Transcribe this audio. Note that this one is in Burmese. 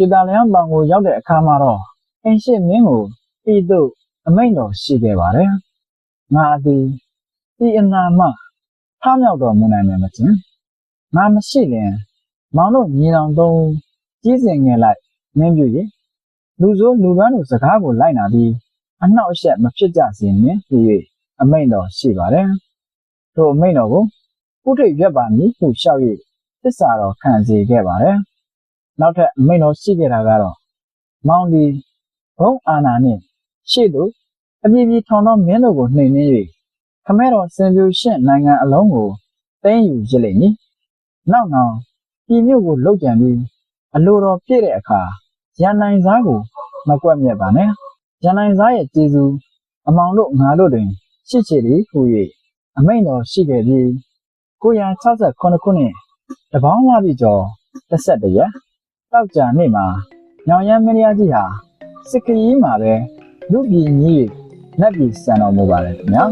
ရွှေတန်လျံတောင်ကိုရောက်တဲ့အခါမှာတော့အင်ရှစ်မင်းကိုဤသို့အမိန့်တော်ရှိခဲ့ပါတယ်ငါသည်ဒီအနာမထမြောက်တော်မူနိုင်မယ်မချင်းငါမရှိလျင်မောင်တို့ညီတော်သုံးကြီးစင်ငယ်လိုက်မင်းပြ၍လူဆိုးလူပန်းတို့စကားကိုလိုက်နာပြီးအနှောက်အယှက်မဖြစ်ကြစေနှင့်ဟူ၍အမိန့်တော်ရှိပါတယ်ထိုအမိန့်တော်ကိုပုထိတ်ရွက်ပါမည်ဟုလျှောက်၍သစ္စာတော်ခံစေခဲ့ပါတယ် နောက်ထပ်အမိန့်တော်ရှိခဲ့တာကတော့မောင်ဒီဘုံအာနာနှင့်ရှေ့သို့အပြည့်ပြည့်ထောင်သောမင်းတို့ကိုနှိမ်နှင်း၍ခမဲတော်စင်ပြူရှင့်နိုင်ငံအလုံးကိုသိမ်းယူရလိမ့်မည်နောက်နောက်ပြည်မြို့ကိုလှုပ်ကြံပြီးအလိုတော်ပြည့်တဲ့အခါရန်နိုင်စားကိုမကွက်မြက်ပါနဲ့ရန်နိုင်စားရဲ့ကျေးဇူးအမောင်တို့ငါတို့တွင်ရှိချေသည်ဟူ၍အမိန့်တော်ရှိခဲ့ပြီး968ခုနှစ်တပေါင်းဝပြီကျော်11ရက် တောက်ကြနေ့မှာညောင်ရမ်းမင်းကြီးဟာစစ်ခရီးမှာပဲလူပြည်ကြီးနတ်ပြည်စံတော်မူပါလေခင်ဗျာ